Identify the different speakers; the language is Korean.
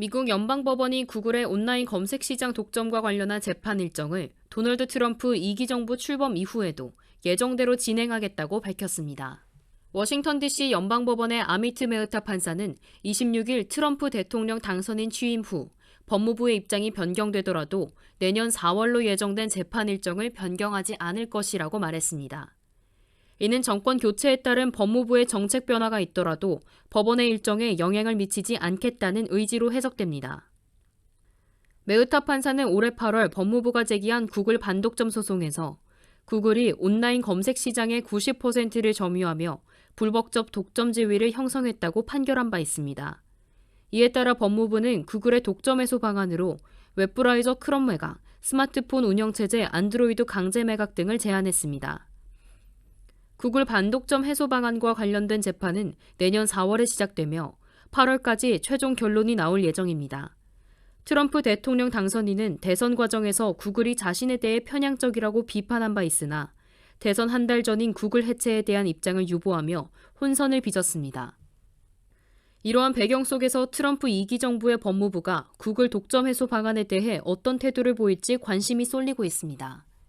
Speaker 1: 미국 연방법원이 구글의 온라인 검색 시장 독점과 관련한 재판 일정을 도널드 트럼프 2기 정부 출범 이후에도 예정대로 진행하겠다고 밝혔습니다. 워싱턴 DC 연방법원의 아미트 메흐타 판사는 26일 트럼프 대통령 당선인 취임 후 법무부의 입장이 변경되더라도 내년 4월로 예정된 재판 일정을 변경하지 않을 것이라고 말했습니다. 이는 정권 교체에 따른 법무부의 정책 변화가 있더라도 법원의 일정에 영향을 미치지 않겠다는 의지로 해석됩니다. 메흐타 판사는 올해 8월 법무부가 제기한 구글 반독점 소송에서 구글이 온라인 검색 시장의 90%를 점유하며 불법적 독점 지위를 형성했다고 판결한 바 있습니다. 이에 따라 법무부는 구글의 독점 해소 방안으로 웹브라우저 크롬 매각, 스마트폰 운영체제 안드로이드 강제 매각 등을 제안했습니다. 구글 반독점 해소 방안과 관련된 재판은 내년 4월에 시작되며 8월까지 최종 결론이 나올 예정입니다. 트럼프 대통령 당선인은 대선 과정에서 구글이 자신에 대해 편향적이라고 비판한 바 있으나 대선 한 달 전인 구글 해체에 대한 입장을 유보하며 혼선을 빚었습니다. 이러한 배경 속에서 트럼프 2기 정부의 법무부가 구글 독점 해소 방안에 대해 어떤 태도를 보일지 관심이 쏠리고 있습니다.